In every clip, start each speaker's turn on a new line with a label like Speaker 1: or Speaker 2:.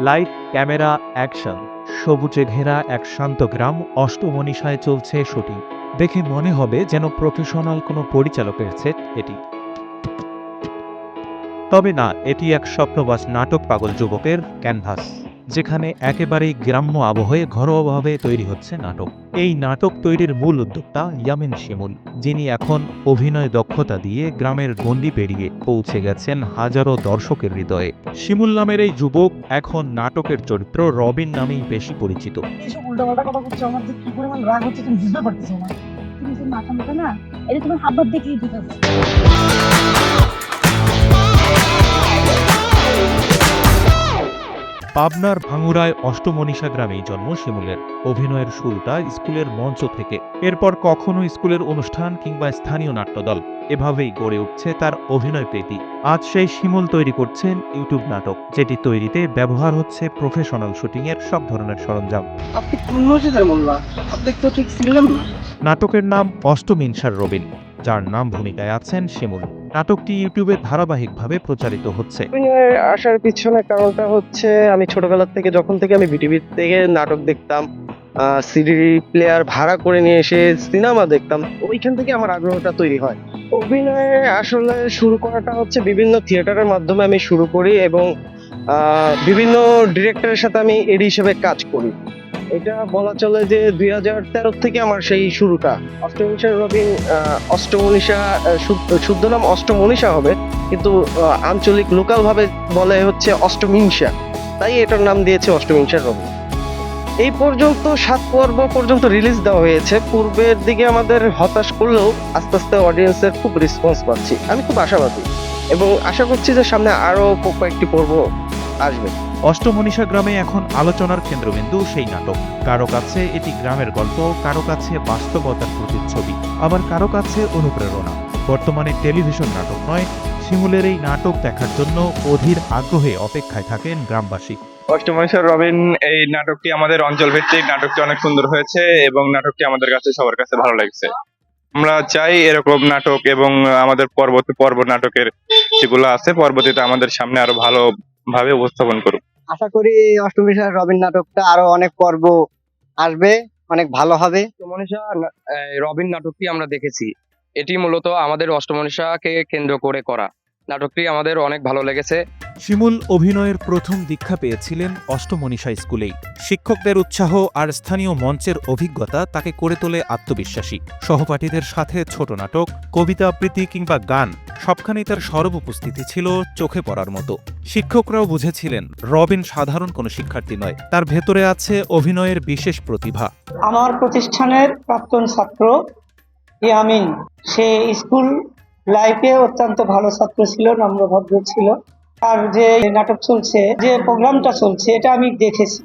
Speaker 1: Light camera action সবুজে ঘেরা এক শান্ত গ্রাম অষ্টমনিশায় চলছে শুটিং। দেখে মনে হবে যেন প্রফেশনাল কোনো পরিচালকের সেট এটি। তবে না, এটি এক স্বপ্নবাস নাটক পাগল যুবকের ক্যানভাস যেখানে একেবারেই গ্রাম্য আবহে ঘরোয়াভাবে তৈরি হচ্ছে নাটক। এই নাটক তৈরির মূল উদ্যোক্তা ইয়ামিন শিমুল, যিনি এখন অভিনয় দক্ষতা দিয়ে গ্রামের গণ্ডি পেরিয়ে পৌঁছে গেছেন হাজারো দর্শকের হৃদয়ে। শিমুল নামের এই যুবক এখন নাটকের চরিত্র রবিন নামেই বেশি পরিচিত।
Speaker 2: না।
Speaker 3: এটা তোমার দেখেই
Speaker 1: পাবনার ভাঙুরায় অষ্টমনীষা গ্রামেই জন্ম শিমুলের। অভিনয়ের শুরুটা স্কুলের মঞ্চ থেকে। এরপর কখনো স্কুলের অনুষ্ঠান কিংবা স্থানীয় নাট্যদল। এভাবেই গড়ে উঠছে তার অভিনয় প্রীতি আজ সেই শিমুল তৈরি করছেন ইউটিউব নাটক যেটি তৈরিতে ব্যবহার হচ্ছে প্রফেশনাল শুটিংয়ের সব ধরনের সরঞ্জাম।
Speaker 2: আপনি মোল্লা? আপনি তো ঠিক ছিলেন না।
Speaker 1: নাটকের নাম অষ্টমিনসার রবিন যার নাম ভূমিকায় আছেন শিমুল। নাটকটি ইউটিউবে ধারাবাহিকভাবে প্রচারিত হচ্ছে।
Speaker 4: আসার পিছনে কারণটা হচ্ছে, আমি ছোটবেলা থেকে, যখন থেকে আমি বিটিভি থেকে নাটক দেখতাম সিডি প্লেয়ার ভাড়া করে নিয়ে এসে সিনেমা দেখতাম, ওইখান থেকে আমার আগ্রহটা তৈরি হয়। অভিনয়ে আসলে শুরু করাটা হচ্ছে বিভিন্ন থিয়েটারের মাধ্যমে আমি শুরু করি এবং বিভিন্ন ডিরেক্টরের সাথে আমি এডি হিসেবে কাজ করি। এটা বলা চলে যে দুই হাজার তেরো থেকে আমার সেই শুরুটা। অষ্টমনিশা রবিন অষ্টমনিশা শুদ্ধ- নাম অষ্টমনিশা হবে, কিন্তু আঞ্চলিক লোকাল ভাবে বলে হচ্ছে অষ্টমিংসা তাই এটার নাম দিয়েছে অষ্টমিংসা রবি এই পর্যন্ত সাত পর্ব পর্যন্ত রিলিজ দেওয়া হয়েছে। পূর্বের দিকে আমাদের হতাশ করলেও আস্তে আস্তে অডিয়েন্সের খুব রেসপন্স পাচ্ছি। আমি খুব আশাবাদী। এবং আশা করছি যে সামনে আরও কয়েকটি পর্ব আসবে।
Speaker 1: অষ্টমনীষা গ্রামে এখন আলোচনার কেন্দ্রবিন্দু সেই নাটক। কারও কাছে এটি গ্রামের গল্প কারও কাছে বাস্তবতার প্রতিচ্ছবি আবার কারও কাছে অনুপ্রেরণা। বর্তমানে টেলিভিশন নাটক নয় শিমুলের এই নাটক দেখার জন্য অধীর আগ্রহে অপেক্ষায় থাকেন গ্রামবাসী।
Speaker 5: অষ্টমনীশ্বর রবিন এই নাটকটি আমাদের অঞ্চল ভিত্তিক নাটকটি অনেক সুন্দর হয়েছে এবং নাটকটি আমাদের কাছে সবার কাছে ভালো লাগছে। আমরা চাই এরকম নাটক এবং আমাদের পরবর্তী পর্ব নাটকের যেগুলো আছে পরবর্তীতে আমাদের সামনে আরও ভালো ভাবে উপস্থাপন করুক।
Speaker 4: আশা করি অষ্টমী সার রবিন নাটকটা আরও অনেক পর্ব আসবে অনেক ভালো হবে।
Speaker 6: মনীষা না- রবিন নাটকটি আমরা দেখেছি। এটি মূলত আমাদের অষ্টমনীষাকে কেন্দ্র করে করা। নাটকটি আমাদের অনেক ভালো লেগেছে।
Speaker 1: শিমুল অভিনয়ের প্রথম দীক্ষা পেয়েছিলেন অষ্টমনীষা স্কুলেই। শিক্ষকদের উৎসাহ আর স্থানীয় মঞ্চের অভিজ্ঞতা তাকে করে তোলে আত্মবিশ্বাসী। সহপাঠীদের সাথে ছোট নাটক কবিতা আবৃত্তি কিংবা গান সবখানেই তার সরব উপস্থিতি ছিল চোখে পড়ার মতো। শিক্ষকরাও বুঝেছিলেন রবিন সাধারণ কোনো শিক্ষার্থী নয় তার ভেতরে আছে অভিনয়ের বিশেষ প্রতিভা।
Speaker 2: আমার প্রতিষ্ঠানের প্রাক্তন ছাত্র ইয়ামিন সে স্কুল লাইফে অত্যন্ত ভালো ছাত্র ছিল, নম্রভদ্র ছিল। আর যে নাটক চলছে, যে প্রোগ্রামটা চলছে, এটা আমি দেখেছি।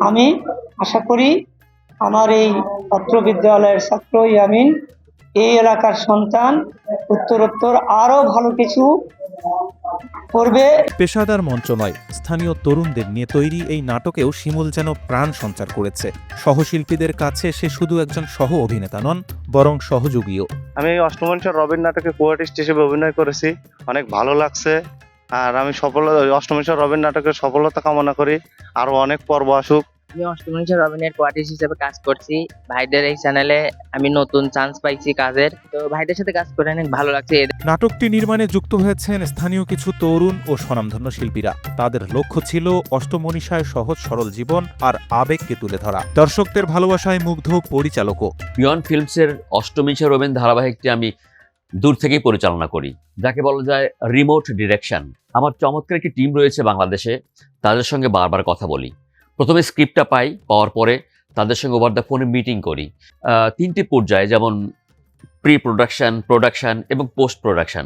Speaker 2: আমি আশা করি আমার এই পত্র বিদ্যালয়ের ছাত্র ইয়ামিন, এই এলাকার সন্তান, উত্তরোত্তর আরও ভালো কিছু করবে।
Speaker 1: পেশাদার মঞ্চ নয় স্থানীয় তরুণদের নিয়ে তৈরি এই নাটকেও শিমুল যেন প্রাণ সঞ্চার করেছে। সহশিল্পীদের কাছে সে শুধু একজন সহ অভিনেতা নন বরং সহযোগীও।
Speaker 4: আমি এই অষ্টমঞ্চের রবিন নাটকে কোয়ার্টিস্ট হিসেবে অভিনয় করেছি। অনেক ভালো লাগছে। আর আমি সফলতা অষ্টমঞ্চের রবীন্দ্র নাটকের সফলতা কামনা করি। আরও অনেক পর্ব আসুক।
Speaker 7: আমি অষ্টমীশ রবিনের কোয়ার্টিস্ট হিসেবে কাজ করছি ভাইদের এই চ্যানেলে আমি নতুন চান্স পাইছি কাজের। তো ভাইদের সাথে কাজ করে অনেক ভালো লাগছে।
Speaker 1: নাটকটি নির্মাণে যুক্ত হয়েছেন স্থানীয় কিছু তরুণ ও স্বনামধন্য শিল্পীরা। তাদের লক্ষ্য ছিল অষ্টমনীষায় সহজ সরল জীবন আর আবেগকে তুলে ধরা। দর্শকদের ভালোবাসায় মুগ্ধ পরিচালকও।
Speaker 8: বিয়ন্ড ফিল্মসের অষ্টমীশা রবীন ধারাবাহিকটি আমি দূর থেকেই পরিচালনা করি। যাকে বলা যায় রিমোট ডিরেকশন আমার চমৎকার একটি টিম রয়েছে বাংলাদেশে। তাদের সঙ্গে বারবার কথা বলি। প্রথমে স্ক্রিপ্টটা পাই, পাওয়ার পরে তাদের সঙ্গে ওভার দ্য ফোনে মিটিং করি। তিনটি পর্যায়ে, যেমন প্রি প্রোডাকশন প্রোডাকশন এবং পোস্ট প্রোডাকশন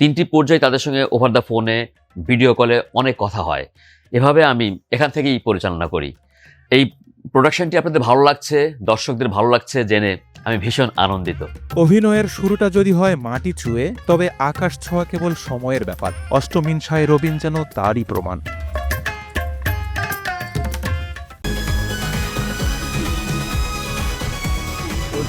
Speaker 8: তিনটি পর্যায়ে তাদের সঙ্গে ওভার দ্য ফোনে ভিডিও কলে অনেক কথা হয়। এভাবে আমি এখান থেকেই পরিচালনা করি। এই প্রোডাকশনটি আপনাদের ভালো লাগছে, দর্শকদের ভালো লাগছে জেনে আমি ভীষণ আনন্দিত।
Speaker 1: অভিনয়ের শুরুটা যদি হয় মাটি ছুঁয়ে তবে আকাশ ছোঁয়া কেবল সময়ের ব্যাপার। অষ্টমিনসায় রবিন যেন তারই প্রমাণ।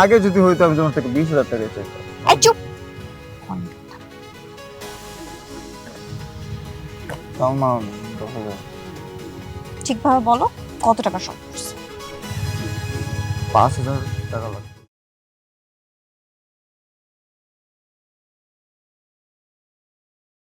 Speaker 9: আগে যদি হইতো আমি তোমার থেকে বিশ হাজার টাকা চাইতাম।
Speaker 3: চুপ।
Speaker 9: তাও না দশ হাজার।
Speaker 3: ঠিকভাবে বলো কত টাকা শর্ট
Speaker 9: পাঁচ হাজার টাকা লাগবে।